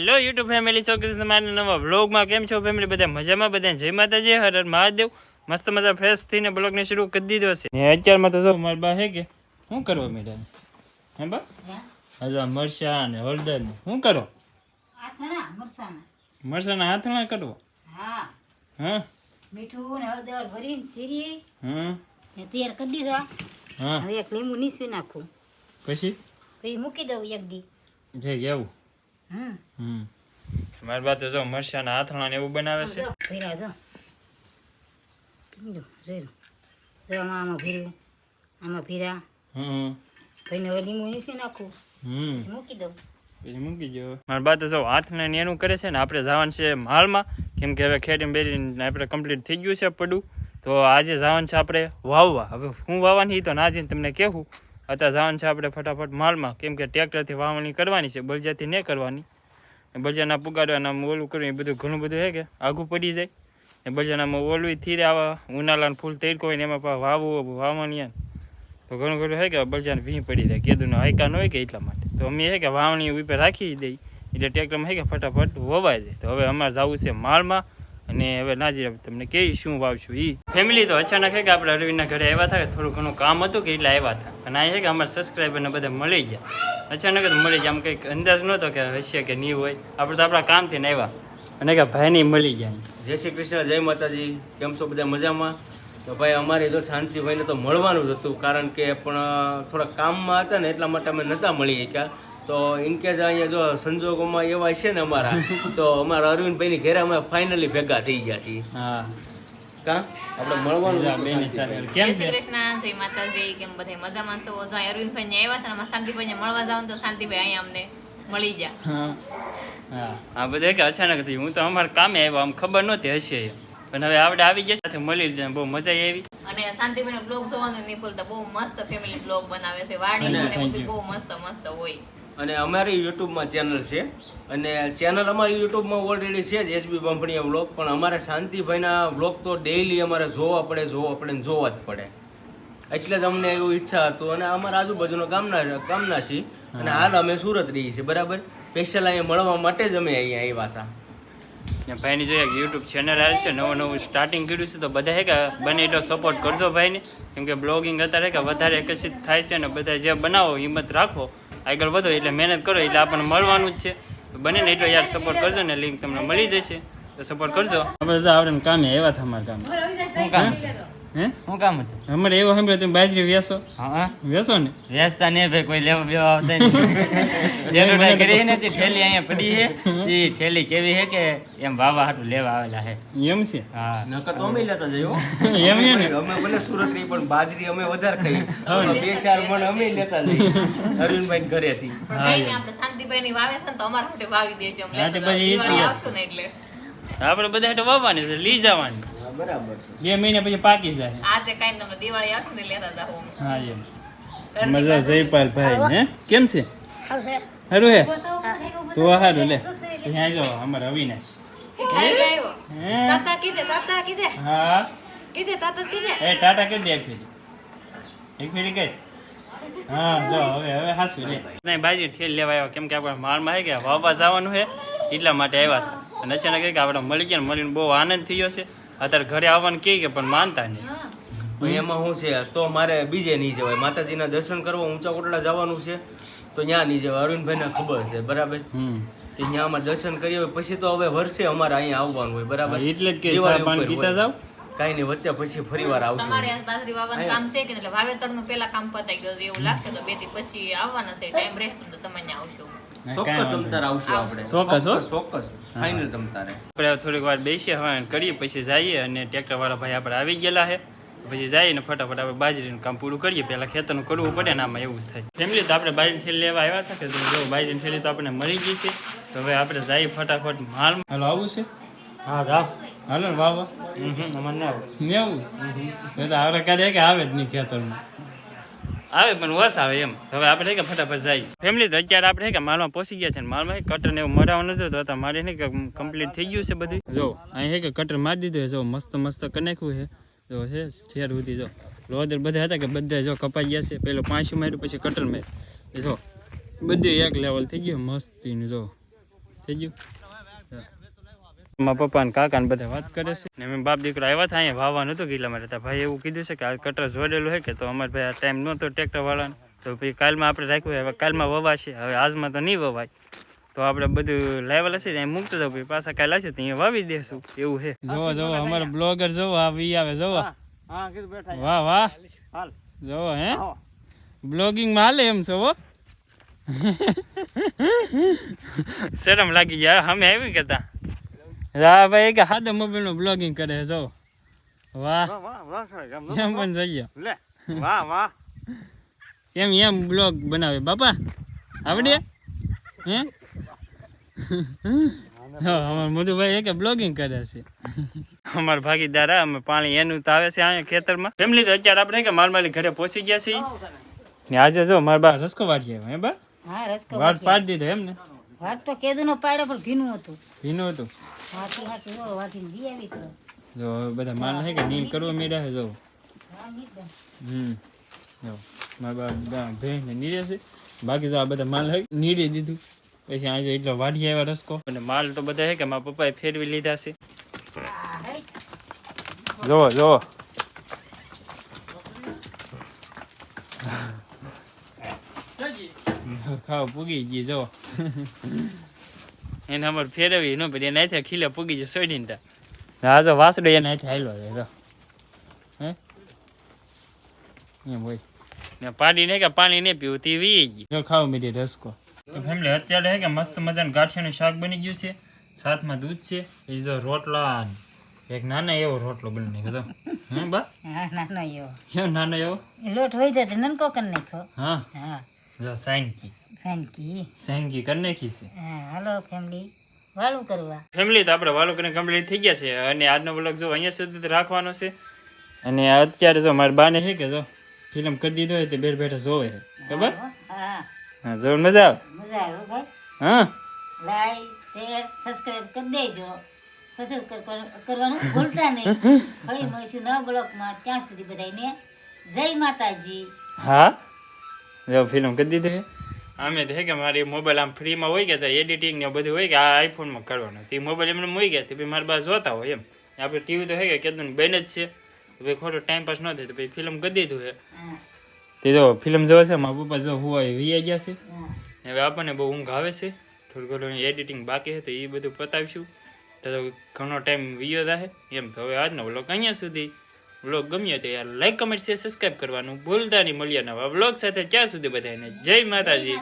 Hello YouTube family છો કે તમારા નવા વ્લોગમાં કેમ છો ફેમિલી બધા મજામાં? બધા જય માતાજી. હર હર મહાદેવ. મસ્ત મજા ફ્રેશ થઈને બ્લોગને શરૂ કરી દીધો છે. ને અત્યારમાં તો જો મારા બા હે કે શું કરવા મેડમ હે બા? હજા મરચા ને હળદર ને. શું કરો? મરચાના. હાથમાં કરવો? હા. હા? મીઠું ને હળદર ભરીને શીરી હા ને તૈયાર કરી દીધો. હા. હવે એક લીંબુ નીસવી નાખું. પછી? પછી મૂકી દઉં એક દી. જઈ આવું. હમ. મારી બા તો જો મરચાના હાથણા ને એવું બનાવે છે. ભીરા જો જો. જો આમાં આમાં ભીરું આમાં ભીરા હમ. ભાઈને ને લીંબુ નીસવી નાખું. હમ. મૂકી દઉં. પછી મૂકી દો. મારા બા તો જો હાથ ને એનું કરે છે ને આપણે જવાનું છે માલમાં કેમ કે હવે ખેડી બેરીને આપણે કમ્પ્લીટ થઈ ગયું છે પડું. તો આજે જવાનું છે આપણે વાવવા. હવે હું વાવવાની તો ના જઈને તમને કહેવું અત્યારે જવાનું છે આપણે ફટાફટ માલમાં. કેમ કે ટ્રેક્ટરથી વાવણી કરવાની છે બળજાથી નહીં કરવાની. બળજાના પુગાડવાના ઓલું કરવું એ બધું ઘણું બધું હે કે આઘું પડી જાય. ને બળજાનામાં ઓલું થીરે આવા ઉનાળાનું ફૂલ તૈરકો હોય ને એમાં પણ વાવવું વાવણી. તો ઘણું ઘણું હોય કે બળજાને ભીં પડી જાય, કેદુનો હાયકા હોય કે એટલા માટે. તો અમે હે કે વાવણી ઉપર રાખી દઈ. એટલે ટ્રેક્ટરમાં હે કે, ફટાફટ વવાય જાય. તો હવે અમારે જવું છે માળમાં અને હવે નાજી તમને કે શું વાવશું એ ફેમિલી તો અચાનક હે કે આપણે અરવિંદના ઘરે આવ્યા હતા કે થોડું ઘણું કામ હતું કે એટલે આવ્યા હતા. અને આ હે કે અમારા સબસ્ક્રાઈબરને બધા મળી ગયા. અચાનક જ મળી ગયા. આમ કંઈક અંદાજ નહોતો કે હશે કે નહીં હોય. આપણે તો આપણા કામથી આવ્યા. અને કે ભાઈની મળી ગયા જય શ્રી કૃષ્ણ, જય માતાજી. કેમ છો બધા મજામાં? તો ભાઈ અમારે જો શાંતિભાઈને તો મળવાનું જ હતું. કારણ કે પણ થોડા કામમાં હતા ને એટલા માટે અમે નહોતા મળી શક્યા. તો ઇનકેસ અહીંયા જો સંજોગોમાં એવા છે ને અમારા તો અમારા અરવિંદભાઈની ઘરે અમે ફાઇનલી ભેગા થઈ ગયા છીએ. હા. કા? આપણે મળવાનું જ હતું બેની સાથે. શાંતિભાઈને. કેમ છે? કૃષ્ણ જય માતાજી કેમ બધે મજામાં છો? જો અરવિંદભાઈ ને આવ્યા છે ને શાંતિભાઈ ને મળવા જાવ તો શાંતિભાઈ અહીંયા અમને મળી ગયા. હા. હા. આ કે અચાનક થયું હું તો અમારા કામે આવ્યો આમ ખબર નહોતી હશે. પણ હવે આપણે આવી ગયા સાથે મળી લીધા બહુ મજા આવી. અને શાંતિભાઈ નો બ્લોગ જોવાનું નહીં ભૂલતા બહુ મસ્ત ફેમિલી બ્લોગ બનાવે છે. વાડી. બહુ મસ્ત મસ્ત હોય. અને અમારી યુટ્યુબમાં ચેનલ છે. અને ચેનલ અમારી યુટ્યુબમાં ઓલરેડી છે જ એસબી બંપણીયા વ્લોગ. પણ અમારે શાંતિભાઈના વ્લોગ તો ડેઈલી અમારે જોવા પડે જોવા પડે જોવા જ પડે. એટલે જ અમને એવું ઈચ્છા હતું. અને અમારા આજુબાજુના ગામના ગામના છીએ. અને હાલ અમે સુરત રહીએ છીએ, બરાબર? સ્પેશિયલ અહીંયા મળવા માટે જ અમે અહીંયા આવ્યા હતા. ભાઈની જોઈએ યુટ્યુબ ચેનલ આવે છે, નવું નવું સ્ટાર્ટિંગ કર્યું છે, તો બધા હે કે બને એટલો સપોર્ટ કરજો ભાઈને. કેમ કે બ્લોગિંગ અત્યારે કે વધારે એકસિત થાય છે અને બધા જે બનાવો હિંમત રાખો આગળ વધો એટલે મહેનત કરો એટલે આપણને મળવાનું જ છે. બને ને એટલો યાર સપોર્ટ કરજો ને લિંક તમને મળી જશે. તો સપોર્ટ કરજો. આપણે આવડે કામે એવા હતા અમારા કામ શું કામ? હે? શું કામ હતું? અમારે એવું સાંભળ્યો તમે બાજરી વેસો હા વેસો ને? વેસતા નહીં ભાઈ કોઈ લેવા બેવા આવતા નહીં. જેનું ટ્રાય કરી ને તે ઠેલી અહીંયા પડી છે. એ ઠેલી કેવી છે કે એમ વાવા હાટું લેવા આવેલા છે. એમ છે? હા. નકર તો અમે લેતા જઈએ એમ છે ને? અમે ભલે સુરત રહી પણ બાજરી અમે વધારે ખાઈ બે ચાર મણ અમે લેતા જઈએ. અરવિંદભાઈ ઘરેથી. હા આપણે શાંતિભાઈ ની વાવે છે ને તો અમારા માટે વાવી દેજો. પછી. આવશું ને એટલે. આપણે બધા વાવવાની છે લઈ જવાની. બરાબર છે. બે મહિના પછી પાકી જાય. આ તે કઈ તમને દિવાળી આવશે ને લેતા જાઓ અમે. હા એમ. મજા જયપાલ ભાઈ હે? કેમ છે? હારું હે? તો સારું લે. ત્યાં જો અમારે અવિનાશ. તાતા કીધે તાતા કીધે. હા. કીધે તાતા કીધે. એ ટાટા કરી દે એક ફેરી. એક ફેરી કઈ હા જો હવે હવે હાસું લે. નહીં બાજી ઠેલ લેવા આવ્યા. કેમ કે આપણે માલમાં આવી ગયા વાવવા જવાનું છે એટલા માટે આવ્યા હતા. અને અચાનક કે આપણે મળી ગયા ને મળીને બહુ આનંદ થયો છે. અત્યારે ઘરે આવવાનું કે પણ માનતા નહીં. એમાં શું છે? તો મારે બીજે નહીં જવાય. માતાજીના દર્શન કરવા ઊંચા કોટડા જવાનું છે. તો ત્યાં નહીં જવાય. અરવિંદભાઈને ખબર છે. બરાબર? કે ત્યાં અમારે દર્શન કરીએ હોય પછી તો હવે વર્ષે અમારે અહીંયા આવવાનું હોય. બરાબર? એટલે જ કે. જાવ કાંઈ નહીં વચ્ચે પછી ફરી વાર આવશું. તમારે બાજરી વાવવાનું કામ છે કે એટલે વાવેતર પહેલા પેલા કામ પતાઈ ગયું એવું લાગશે તો બેથી પછી આવવાના છે. ટાઈમ રહેશે તો તમે આવશો. ચોક્કસ તમતાર આવશું. આપણે. ચોક્કસ, ચોક્કસ ફાઇનલ તમતારે આપણે થોડીક વાર બેસીએ હવે કરીએ પછી જઈએ અને ટ્રેક્ટર વાળા ભાઈ આપણે આવી ગયેલા છે. પછી જઈએ ને ફટાફટ આપણે બાજરીનું કામ પૂરું કરીએ. પહેલા ખેતરનું કરવું પડે ને આમાં એવું જ થાય. ફેમિલી તો આપણે બાજરી ઠેલી લેવા આવ્યા હતા કે જો બાજરી ઠેલી તો આપણે મળી ગઈ છે. તો હવે આપણે જઈએ ફટાફટ માલ. હાલો આવું છે? હા જાવ હાલો ને વાહ હમ અમારે ના આવું. ને આવું તો આપણે કાઢે કે આવે જ નહીં ખેતરમાં. આવે પણ વસ આવે એમ. હવે આપણે કે ફટાફટ જઈએ. ફેમિલી તો અત્યારે આપણે કે માલમાં પહોંચી ગયા છે માલમાં કટર ને એવું મરાવું નથી તો મારે ને કમ્પ્લીટ થઈ ગયું છે બધું. જો, અહીં હે કે કટર મારી દીધું જો, મસ્ત મસ્ત કરી નાખ્યું છે. જો છે ઠેર સુધી જો. લોદર બધા હતા કે બધા જો કપાઈ ગયા છે. પેલો પાંચું માર્યું, પછી કટર માર્યું. જો, બધું એક લેવલ થઈ ગયું. મસ્તીનું, જો. થઈ ગયું? મારા પપ્પા ને કાકા ને બધા વાત કરે છે. ને અમે બાપ દીકરો આવ્યા હતા અહીંયા વાવવાનું હતું ગીલા માટે ભાઈ એવું કીધું છે કે આ કટર જોડેલું છે કે તો અમારે ભાઈ આ ટાઈમ નહોતો ટ્રેક્ટર વાળાને. તો પછી કાલમાં આપણે રાખ્યું હવે કાલમાં વવાશે. હવે આજમાં તો નહીં વવાય. તો આપણે બધું લાવેલા છે ત્યાં મૂકતો તો પછી પાછા કાલે આવશે તો અહીંયા વાવી દેશું. એવું છે જોવો જોવો અમારો બ્લોગર જોવો આ વી આવે જોવો. વાહ વાહ. જોવો હે. બ્લોગિંગમાં હાલે એમ છો હો. શરમ લાગી ગયા અમે આવી કરતા રા ભાઈ કે હાથે મોબાઈલનું બ્લોગિંગ કરે છે જો. વાહ. એમ પણ જઈએ. વાહ વાહ. એમ એમ બ્લોગ બનાવે. બાપા આવડે? હે? અમાર મોટુભાઈ એ કે બ્લોગિંગ કરે છે. અમારા ભાગીદાર અમે પાણી એનું તો આવે છે અહીંયા ખેતરમાં. ફેમિલી તો અત્યારે આપણે કે માલ માલી ઘરે પહોંચી ગયા છીએ. ને આજે જો મારા બા રસકો વાટી આવ્યો હે બા? હા રસકો વાટ પાડી દીધો એમ ને વાટ તો કેદુનો પાડ્યો પણ ભીનું હતું. ભીનું હતું. હાથી હાથી હો વાટીને દી આવી તો. જો બધા માલ છે કે નીલ કરવા મેળ્યા છે જો. હમ. જો મારા બાપ ભેં ને નીરે છે. બાકી જો આ બધા માલ હે નીરી દીધું. પછી આજે એટલો વાઢી આવ્યા રસકો. અને માલ તો બધા હે કે મારા પપ્પાએ ફેરવી લીધા છે. જો હે. જોવો ખાવ પૂગી ગઈ જો. એને અમાર ફેરવી ન પડી એના હાથે ખીલે પૂગી જાય સોડીને તા હા જો વાસડો એને હાથે હાલ્યો છે તો હે? એમ હોય. ને પાડી ને કે પાણી નહીં પીવું તે વી ગઈ જો ખાવ મીઠી રસકો. ફેમિલી અત્યારે હે કે મસ્ત મજાનું ગાંઠિયાનું શાક બની ગયું છે. સાથમાં દૂધ છે એ જો રોટલા એક નાનો એવો રોટલો બની નાખ્યો તો હે બા? નાનો એવો. કેમ નાનો એવો? લોટ હોય જાય નનકો કરી નાખો હા. હા. જો સાંકી સાનકી સાંકી કરી નાખી છે હા હાલો ફેમિલી વાળું કરવા. ફેમિલી તો આપણે વાલો કરીને કમ્પ્લીટ થઈ ગયા છે. અને આજનો બ્લોગ જો અહીંયા સુધી રાખવાનો છે. અને અત્યારે જો મારી બાને છે કે જો ફિલ્મ કરી દીધો હોય તો બેઠ બેઠા જોવે છે. ખબર? હા હા. જો મજા આવે? મજા આવે ભાઈ. હા. લાઈક શેર સબસ્ક્રાઇબ કરી દેજો. સબસ્ક્રાઇબ કર- કરવાનું ભૂલતા નહીં. હવે મળીશું નવા બ્લોગમાં ત્યાં સુધી બધાને જય માતાજી. હા? જો ફિલ્મ કરી દીધી છે? અમે તો કે મારી મોબાઈલ આમ ફ્રીમાં હોય ગયા એડિટિંગ ને બધું હોય કે આ આઈફોનમાં કરવાનું. તે મોબાઈલ એમને હોય ગયા. ભાઈ મારી પાસે જોતા હોય એમ. આપણે ટીવી તો હે કે કેદું બેન જ છે. તો ભાઈ ખોટો ટાઈમ પાસ ન થાય તો ભાઈ ફિલ્મ કરી દીધું છે તે જો ફિલ્મ જોવે છે મારા પપ્પા જો હું વી ગયા છે. હવે આપણને બહુ ઊંઘ આવે છે. થોડું ઘણું એડિટિંગ બાકી છે તો એ બધું પતાવીશું. તો ઘણો ટાઈમ વિયો થાય એમ તો હવે આજનો બ્લોક અહીંયા સુધી. વ્લોગ ગમ્યો તો યાર લાઈક કમેન્ટ શેર સબસ્ક્રાઈબ કરવાનું ભૂલતા નહીં. મળ્યા નવા વ્લોગ સાથે. ત્યાં સુધી બધાને જય માતાજી.